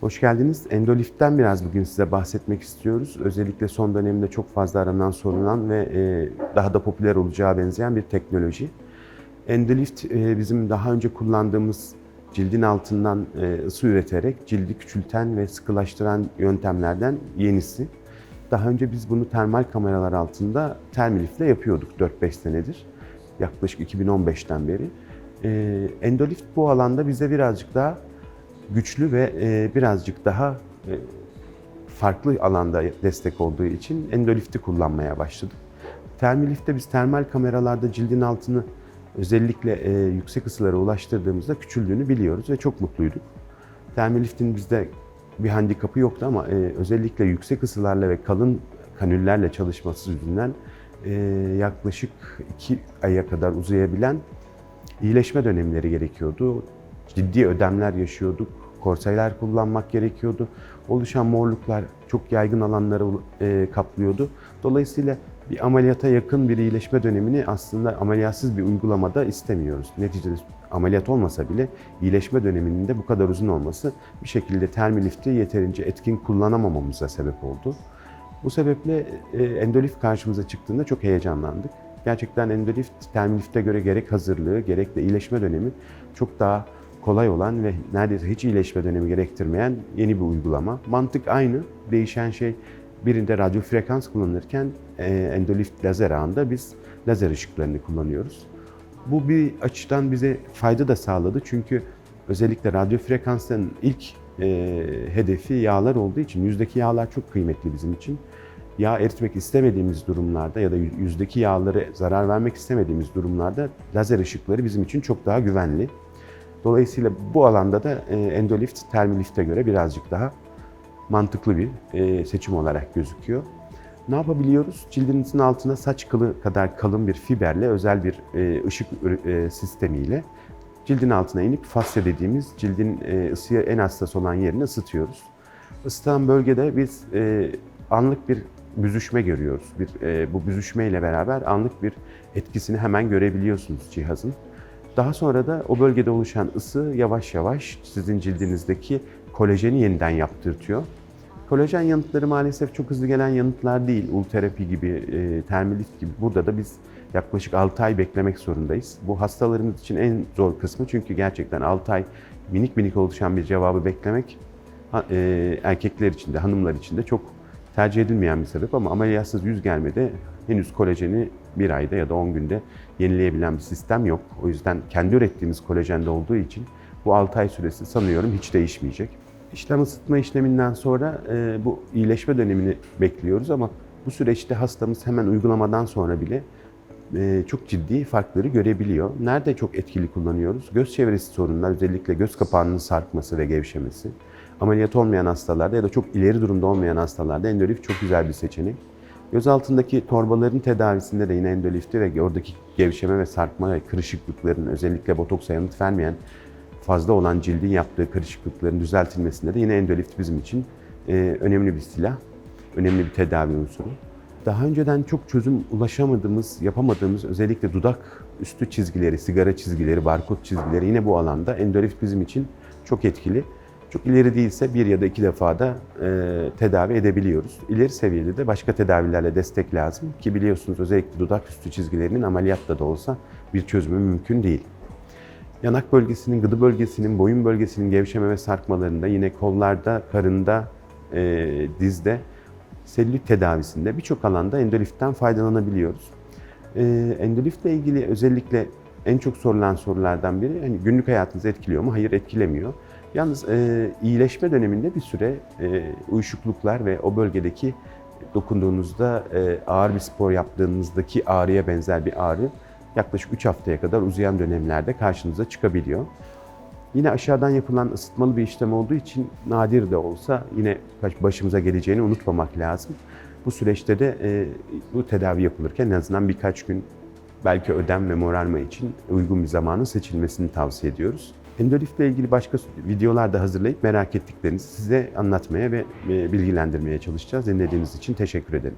Hoş geldiniz. Endolift'ten biraz bugün size bahsetmek istiyoruz. Özellikle son dönemde çok fazla aranan, sorulan ve e, daha da popüler olacağı benzeyen bir teknoloji. Endolift e, bizim daha önce kullandığımız cildin altından e, ısı üreterek cildi küçülten ve sıkılaştıran yöntemlerden yenisi. Daha önce biz bunu termal kameralar altında Termilif'le yapıyorduk 4-5 senedir. Yaklaşık 2015'ten beri. E, Endolift bu alanda bize birazcık daha güçlü ve e, birazcık daha e, farklı alanda destek olduğu için Endolift'i kullanmaya başladık. Termilift'te biz termal kameralarda cildin altını özellikle e, yüksek ısılara ulaştırdığımızda küçüldüğünü biliyoruz ve çok mutluyduk. Termilift'in bizde bir handikapı yoktu ama özellikle yüksek ısılarla ve kalın kanüllerle çalışması yüzünden yaklaşık iki aya kadar uzayabilen iyileşme dönemleri gerekiyordu. Ciddi ödemler yaşıyorduk. Korseler kullanmak gerekiyordu. Oluşan morluklar çok yaygın alanları e, kaplıyordu. Dolayısıyla bir ameliyata yakın bir iyileşme dönemini aslında ameliyatsız bir uygulamada istemiyoruz. Neticede ameliyat olmasa bile iyileşme döneminin de bu kadar uzun olması bir şekilde termilifti yeterince etkin kullanamamamıza sebep oldu. Bu sebeple e, endolift karşımıza çıktığında çok heyecanlandık. Gerçekten endolift termilifte göre gerek hazırlığı gerek de iyileşme dönemi çok daha kolay olan ve neredeyse hiç iyileşme dönemi gerektirmeyen yeni bir uygulama. Mantık aynı. Değişen şey birinde radyo frekans kullanırken e, endolift lazer ağında biz lazer ışıklarını kullanıyoruz. Bu bir açıdan bize fayda da sağladı çünkü özellikle radyo frekansların ilk e, hedefi yağlar olduğu için yüzdeki yağlar çok kıymetli bizim için. Yağ eritmek istemediğimiz durumlarda ya da yüzdeki yağları zarar vermek istemediğimiz durumlarda lazer ışıkları bizim için çok daha güvenli. Dolayısıyla bu alanda da e, endolift termilift'e göre birazcık daha mantıklı bir e, seçim olarak gözüküyor. Ne yapabiliyoruz? Cildinizin altına saç kılı kadar kalın bir fiberle özel bir e, ışık sistemiyle cildin altına inip fasya dediğimiz cildin ısıya en hassas olan yerini ısıtıyoruz. Isıtan bölgede biz anlık bir büzüşme görüyoruz. Bir, bu büzüşmeyle beraber anlık bir etkisini hemen görebiliyorsunuz cihazın. Daha sonra da o bölgede oluşan ısı yavaş yavaş sizin cildinizdeki kolajeni yeniden yaptırtıyor. Kolajen yanıtları maalesef çok hızlı gelen yanıtlar değil. Ulterapi gibi, e, termilift gibi. Burada da biz yaklaşık 6 ay beklemek zorundayız. Bu hastalarımız için en zor kısmı çünkü gerçekten 6 ay minik minik oluşan bir cevabı beklemek e, erkekler için de hanımlar için de çok tercih edilmeyen bir sebep ama ameliyatsız yüz gelmede henüz kolajeni bir ayda ya da 10 günde yenileyebilen bir sistem yok. O yüzden kendi ürettiğimiz kolajende olduğu için bu 6 ay süresi sanıyorum hiç değişmeyecek. İşlem ısıtma işleminden sonra e, bu iyileşme dönemini bekliyoruz ama bu süreçte hastamız hemen uygulamadan sonra bile e, çok ciddi farkları görebiliyor. Nerede çok etkili kullanıyoruz? Göz çevresi sorunlar, özellikle göz kapağının sarkması ve gevşemesi. Ameliyat olmayan hastalarda ya da çok ileri durumda olmayan hastalarda endolift çok güzel bir seçenek. Göz altındaki torbaların tedavisinde de yine endolifti ve oradaki gevşeme ve sarkma ve kırışıklıkların özellikle botoksa yanıt vermeyen fazla olan cildin yaptığı kırışıklıkların düzeltilmesinde de yine endolift bizim için e, önemli bir silah, önemli bir tedavi unsuru. Daha önceden çok çözüm ulaşamadığımız, yapamadığımız özellikle dudak üstü çizgileri, sigara çizgileri, barkod çizgileri yine bu alanda endolift bizim için çok etkili. Çok ileri değilse bir ya da iki defa da e, tedavi edebiliyoruz. İleri seviyede de başka tedavilerle destek lazım ki biliyorsunuz özellikle dudak üstü çizgilerinin ameliyatla da olsa bir çözümü mümkün değil. Yanak bölgesinin, gıdı bölgesinin, boyun bölgesinin gevşeme ve sarkmalarında yine kollarda, karında, e, dizde, selülit tedavisinde birçok alanda endoliftten faydalanabiliyoruz. E, endoliftle ilgili özellikle en çok sorulan sorulardan biri hani günlük hayatınızı etkiliyor mu? Hayır etkilemiyor. Yalnız e, iyileşme döneminde bir süre e, uyuşukluklar ve o bölgedeki dokunduğunuzda e, ağır bir spor yaptığınızdaki ağrıya benzer bir ağrı yaklaşık 3 haftaya kadar uzayan dönemlerde karşınıza çıkabiliyor. Yine aşağıdan yapılan ısıtmalı bir işlem olduğu için nadir de olsa yine başımıza geleceğini unutmamak lazım. Bu süreçte de e, bu tedavi yapılırken en azından birkaç gün belki ödem ve morarma için uygun bir zamanın seçilmesini tavsiye ediyoruz. Endolifle ilgili başka videolar da hazırlayıp merak ettiklerinizi size anlatmaya ve bilgilendirmeye çalışacağız. Dinlediğiniz için teşekkür ederim.